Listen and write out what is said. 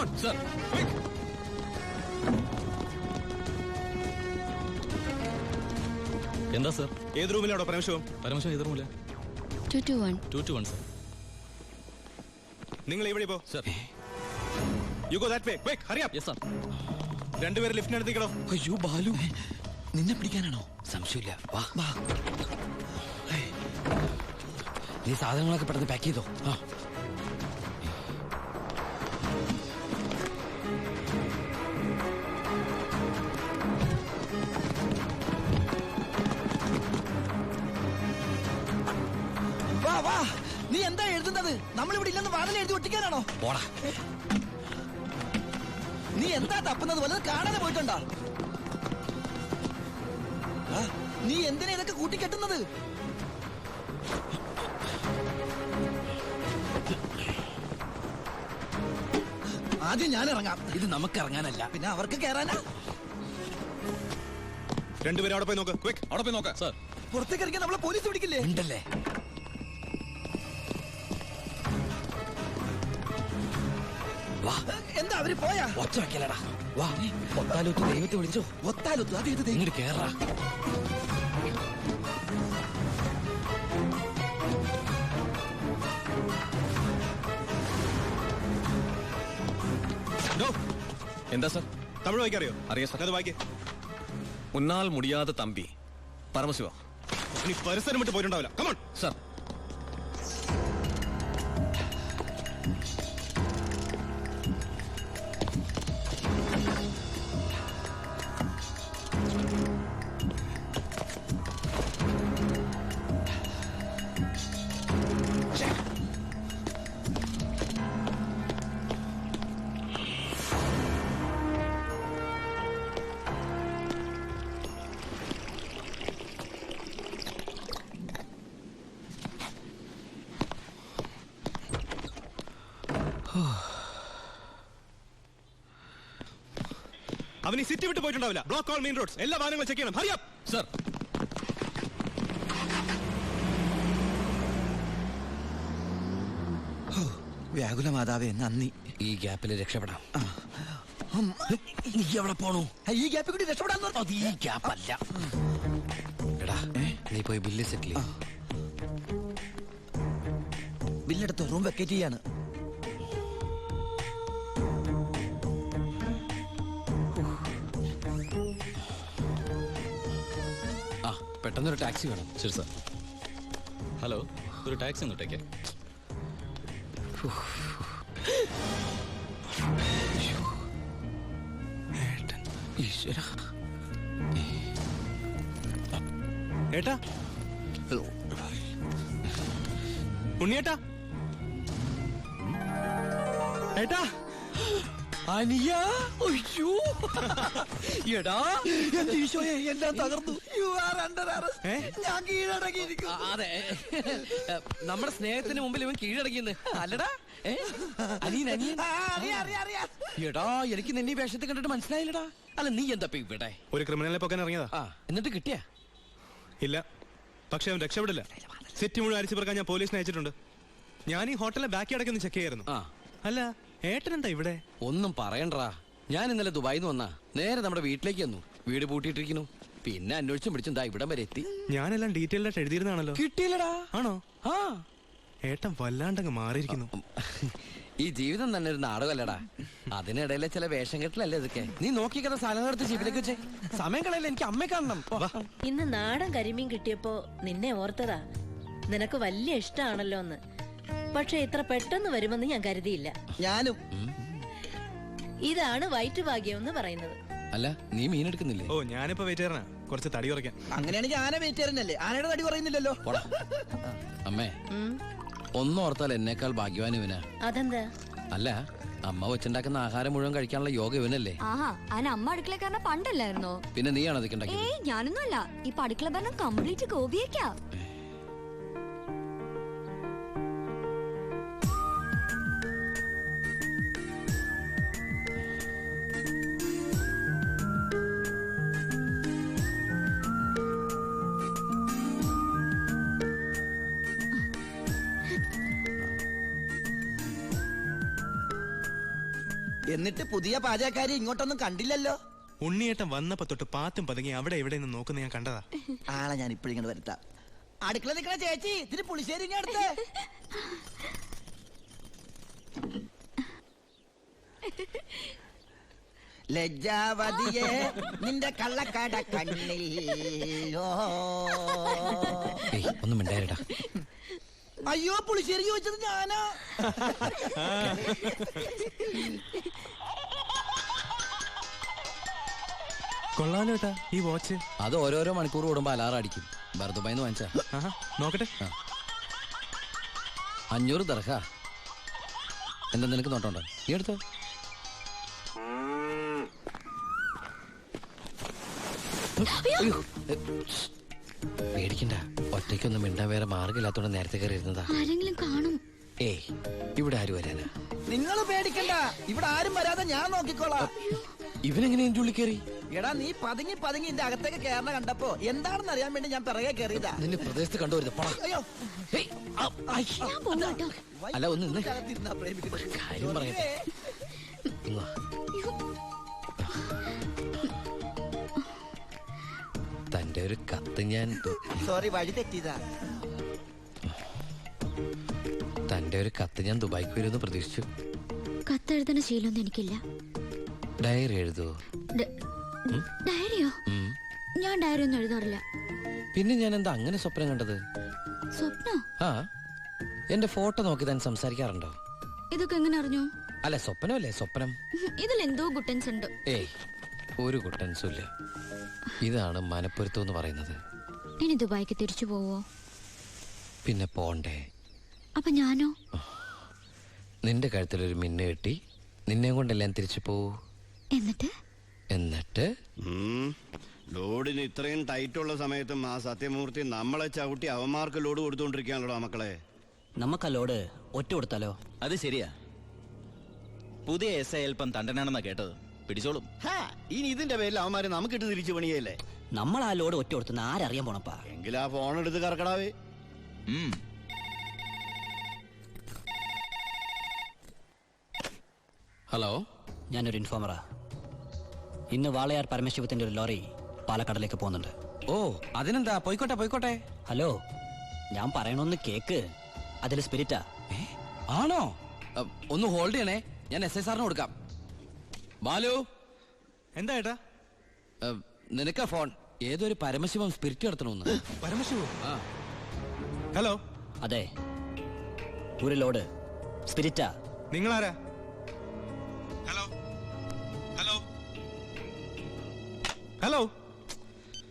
Come on sir എന്താ sir? ഏത് റൂമിലാണോ പരമശിവം. പരമശിവം ഏത് റൂമില്ല two two one two two one sir. നിങ്ങൾ ഇവിടെ പോ. Sir. You go that way quick hurry up yes sir രണ്ടുപേരും നടത്തിക്കണോ അയ്യോ ബാലു. നിന്നെ പിടിക്കാനാണോ? സംശയമില്ല. വാ. വാ. നീ സാധനങ്ങളൊക്കെ പെട്ടെന്ന് പാക്ക് ചെയ്തോ? ആ. നീ എന്താ എഴുതുന്നത്? നമ്മൾ ഇവിടെ ഇല്ലെന്ന് വാതിൽ എഴുതി ഒട്ടിക്കാനാണോ? പോടാ. നീ എന്താ തപ്പുന്നത്? വല്ലതും കാണാതെ പോയിട്ടുണ്ടോ? നീ എന്തിനാ ഇതൊക്കെ കൂട്ടിക്കെട്ടുന്നത്? ആദ്യം ഞാൻ ഇറങ്ങാം. ഇത് നമുക്ക് ഇറങ്ങാനല്ല. പിന്നെ അവർക്ക് കയറാനാ രണ്ടുപേരും അവിടെ പോയി നോക്ക്. ക്വിക്ക് അവിടെ പോയി നോക്ക്. സർ പുറത്തേക്ക് ഇറങ്ങിയാൽ നമ്മളെ പോലീസ് പിടിക്കില്ലേ? ഉണ്ടല്ലേ? വാ. എന്താ അവർ പോയാ? ഒച്ച വെക്കലടാ വാ ഒത്താലൊത്ത് ദൈവത്തെ വിളിച്ചോ? ഒത്താലൊത്തു അത് ഇത് ഇങ്ങോട്ട് കേറാ. എന്താ സർ? തമിഴ് വായിക്കറിയോ? അറിയാം സർ. അത് വായിക്കേ. ഉന്നാൽ മുടിയാതെ തമ്പി. പരമശിവ. നീ പരിസരം വിട്ട് പോയിട്ടുണ്ടാവില്ല. കമോൺ സർ അവൻ ഈ സിറ്റി വിട്ട് പോയിട്ടുണ്ടാവില്ല. ബ്ലോക്ക് ഓൾ മെയിൻ റോഡ്സ് എല്ലാ വാഹനങ്ങളും ചെക്ക് ചെയ്യണം. ഹറി അപ്പ് സർ വ്യാകുല മാതാവേ നന്ദി. ഈ ഗ്യാപ്പിൽ രക്ഷപ്പെടാം. നീ എവിടെ പോണു? ഈ ഗ്യാപ്പിൽ കൂടി രക്ഷപ്പെടാൻ അത് ഈ ഗ്യാപ്പ് അല്ല എടാ നീ പോയി ബില്ല് സെറ്റിൽ ബില്ലെടുത്ത് റൂം വെക്കേറ്റ് ചെയ്യാണ്. പെട്ടെന്നൊരു ടാക്സി വേണം. ശരി സാർ. ഹലോ ഒരു ടാക്സി ഒന്നിട്ടേക്ക് ഏട്ടാ. ഉണ്ണിയേട്ടാ. ഏട്ടാ. അനിയ അയ്യോ എടാ എന്റെ ഈശോയെ എല്ലാം തകർന്നു. യു ആർ അണ്ടർ അറസ്റ്റ് ഞാൻ കീഴടങ്ങിയിരിക്കും അതെ. നമ്മുടെ സ്നേഹത്തിന് മുമ്പിൽ ഇവൻ കീഴടങ്ങിയെന്ന്. അല്ലടാ. എടാ എനിക്ക് നിന്നെ ഈ വേഷത്തെ കണ്ടിട്ട് മനസ്സിലായില്ലടാ. അല്ല നീ എന്താ ഇവിടെ? ഒരു ക്രിമിനലിനെ പൊക്കാൻ ഇറങ്ങിയതാ. എന്നിട്ട് കിട്ടിയ? ഇല്ല. പക്ഷെ അവൻ രക്ഷപ്പെടില്ല. സിറ്റി മുഴുവൻ അരിച്ചു പറക്കാൻ ഞാൻ പോലീസിനെ അയച്ചിട്ടുണ്ട്. ഞാൻ ഈ ഹോട്ടലിലെ ബാക്കി അടക്കൊന്ന് ചെക്ക് ചെയ്യായിരുന്നു. ആ. അല്ല ഏട്ടൻ എന്താ ഇവിടെ? ഒന്നും പറയണ്ടാ. ഞാൻ ഇന്നലെ ദുബായിൽ നിന്ന് വന്നാ നേരെ നമ്മുടെ വീട്ടിലേക്ക് വന്നു വീട് പൂട്ടിയിട്ടിരിക്കുന്നു. പിന്നെ അന്വേഷിച്ചും പിടിച്ചും ദാ ഇവിടം വരെ എത്തി. ഞാനെല്ലാം ഡീറ്റെയിൽ ആയിട്ട് എഴുതിയിരുന്നാണല്ലോ കിട്ടിയില്ലടാ. ആണോ? ആ. ഏട്ടൻ വല്ലാണ്ടങ്ങ് മാറിയിരിക്കുന്നു. ഈ ജീവിതം തന്നെ ഒരു നാടകമല്ലടാ. അതിനിടയിലെ ചില വേഷം കെട്ടലല്ലേ ഇതൊക്കെ? നീ നോക്കിക്കുന്ന സ്ഥലം എടുത്ത് ജീവിതത്തിലേക്ക് വെച്ചേ. സമയം കളയല്ല എനിക്ക് അമ്മയെ കാണണം. വാ. ഇന്ന് നാടൻ കരിമീൻ കിട്ടിയപ്പോ നിന്നെ ഓർത്തതാ. നിനക്ക് വലിയ ഇഷ്ടമാണല്ലോ എന്ന് പക്ഷെ ഇത്ര പെട്ടെന്ന് വരുമെന്ന് ഞാൻ കരുതിയില്ല. ഞാനും. ഇതാണ് വയറ്റുഭാഗ്യം എന്ന് പറയുന്നത്. അല്ല നീ മീൻ എടുക്കുന്നില്ലേ? ഓ ഞാനിപ്പോ വെയിറ്റ് ചെയ്യണ കുറച്ച് തടി കുറയ്ക്കാൻ. അങ്ങനെയാണെങ്കിൽ ആന വെയിറ്റ് ചെയ്യുന്നല്ലേ ആനയുടെ തടി കുറയുന്നില്ലല്ലോ. അമ്മേ ഒന്നോർത്താൽ എന്നേക്കാൾ ഭാഗ്യവാൻ ഇവനാ. അതെന്താ? അല്ല അമ്മ വെച്ചുണ്ടാക്കുന്ന ആഹാരം മുഴുവൻ കഴിക്കാനുള്ള യോഗ ഇവനല്ലേ? ആഹാ അതിന് അമ്മ അടുക്കളക്കാരനെ പണ്ടല്ലായിരുന്നോ? പിന്നെ നീയാണ് അതൊക്കെ ഞാനൊന്നുമല്ല. ഈ അടുക്കള ഭരണം കംപ്ലീറ്റ് ഗോപിയേക്കാ. എന്നിട്ട് പുതിയ പാചകക്കാരി ഇങ്ങോട്ടൊന്നും കണ്ടില്ലല്ലോ. ഉണ്ണിയേട്ടൻ വന്നപ്പോ തൊട്ട് പാത്തും പതുങ്ങി അവിടെ എവിടെ നിന്ന് നോക്കുന്ന ഞാൻ കണ്ടതാ. ആളെ ഞാൻ ഇപ്പോഴിങ്ങനെ വരുത്താം. അടുക്കള നിൽക്കണ ചേച്ചി ഇതിന് പുളിശ്ശേരി അടുത്ത് ലജ്ജാവതിയെ നിന്റെ കള്ളക്കട കണ്ണിൽ. ഒന്നും മിണ്ടായിരടാ അയ്യോ പുളിശ്ശേരി ചോദിച്ചത് ഞാനാ. കൊള്ളാലോ ഏട്ടാ ഈ വാച്ച് അത് ഓരോരോ മണിക്കൂർ കൂടുമ്പോ അലാറം അടിക്കും. ഭരതുബായിന്ന് വാങ്ങിച്ചാ. നോക്കട്ടെ. അഞ്ഞൂറ് ദർഹ. എന്താ നിനക്ക് നോട്ടോണ്ടോ നീ എടുത്തോ. അയ്യോ. പേടിക്കണ്ട. ഒറ്റയ്ക്കൊന്നും മിണ്ടാൻ വേറെ മാർഗമില്ലാത്തോണ്ട് നേരത്തെ കയറി ഇരുന്നതാ ആരെങ്കിലും കാണും. ഏയ് ഇവിടെ ആരും വരാനാ. നിങ്ങൾ പേടിക്കണ്ട. ഇവിടെ ആരും വരാതെ ഞാൻ നോക്കിക്കോളാം. ഇവനെങ്ങനെ എന്റെ ഉള്ളിൽ കയറി? എടാ നീ പതുങ്ങി പതുങ്ങി എന്റെ അകത്തേക്ക് കയറണ കണ്ടപ്പോ എന്താണെന്ന് അറിയാൻ വേണ്ടി ഞാൻ പിറകെ കയറിയതാ നിന്റെ പ്രദേശത്ത് കണ്ടുവരുത് പോടാ. അയ്യോ. ഹേയ്, ആ, ഞാൻ പോകും കേട്ടോ അല്ല ഒന്ന്. കാര്യം പറയട്ടെ. തന്റെ ഒരു കത്ത് ഞാൻ സോറി വഴി തെറ്റിയതാ. തന്റെ ഒരു കത്ത് ഞാൻ ദുബായിക്ക് വരുമെന്ന് പ്രതീക്ഷിച്ചു. കത്തെഴുതുന്ന ശീലമൊന്നും എനിക്കില്ല. ഡയറി എഴുതുവോ ഡയറിയോ? ഞാൻ ഡയറി ഒന്നും എഴുതാറില്ല. പിന്നെ ഞാൻ എന്താ അങ്ങനെ സ്വപ്നം കണ്ടത്? സ്വപ്നോ? ആ. എന്റെ ഫോട്ടോ നോക്കി താൻ സംസാരിക്കാറുണ്ടോ? ഇതൊക്കെ എങ്ങനെ അറിഞ്ഞു? അല്ല സ്വപ്നമല്ലേ സ്വപ്നം. ഇതിൽ എന്തോ ഗുട്ടൻസ് ഉണ്ട് ഏയ്. ഒരു കുട്ടൻസും ഇല്ല ഇതാണ് മനപ്പൊരുത്തം എന്ന് പറയുന്നത്. ഇനി ദുബായിക്ക് തിരിച്ചു പോവോ? പിന്നെ പോണ്ടേ. അപ്പൊ ഞാനോ? നിന്റെ കഴുത്തിൽ ഒരു മിന്നു കെട്ടി നിന്നെ കൊണ്ടെല്ലാം തിരിച്ചു പോവൂ? എന്നിട്ട്? എന്നിട്ട്. ലോഡിന് ഇത്രയും ടൈറ്റുള്ള സമയത്തും ആ സത്യമൂർത്തി നമ്മളെ ചവിട്ടി അവന്മാർക്ക് ലോഡ് കൊടുത്തോണ്ടിരിക്കാണല്ലോ മക്കളെ. നമുക്ക് ആ ലോഡ് ഒറ്റ കൊടുത്താലോ? അത് ശരിയാ. പുതിയ എസ് ഐ അല്പം തണ്ടനാണെന്നാ കേട്ടത്. പിടിച്ചോളും. ഹാ, ഇനി ഇതിന്റെ പേരിൽ അവന്മാര് നമുക്കിട്ട് തിരിച്ചു പണിയല്ലേ? നമ്മൾ ആ ലോഡ് ഒറ്റ കൊടുത്തുന്ന ആരറിയാൻ പോണപ്പാ. എങ്കിൽ ആ ഫോൺ എടുത്ത് കറക്കടാവേ. ഉം. ഹലോ? ഞാനൊരു ഇൻഫോമറാ. ഇന്ന് വാളയാർ പരമശിവത്തിന്റെ ഒരു ലോറി പാലക്കാടിലേക്ക് പോകുന്നുണ്ട്. ഓ അതിനെന്താ? പോയിക്കോട്ടെ പോയിക്കോട്ടെ. ഹലോ ഞാൻ പറയണൊന്ന് കേക്ക്. അതിൽ സ്പിരിറ്റാ. ഏ, ആണോ? അ, ഒന്ന് ഹോൾഡ് ചെയ്യണേ. ഞാൻ എസ് ഐ സാറിന് കൊടുക്കാം. ബാലു? എന്താ ഏട്ടാ? നിനക്കാ ഫോൺ? ഏതൊരു പരമശിവം സ്പിരിറ്റ് നടത്തണമെന്ന് പരമശിവം ആ. ഹലോ? അതെ. ഒരു ലോഡ് സ്പിരിറ്റാ നിങ്ങളാരാ?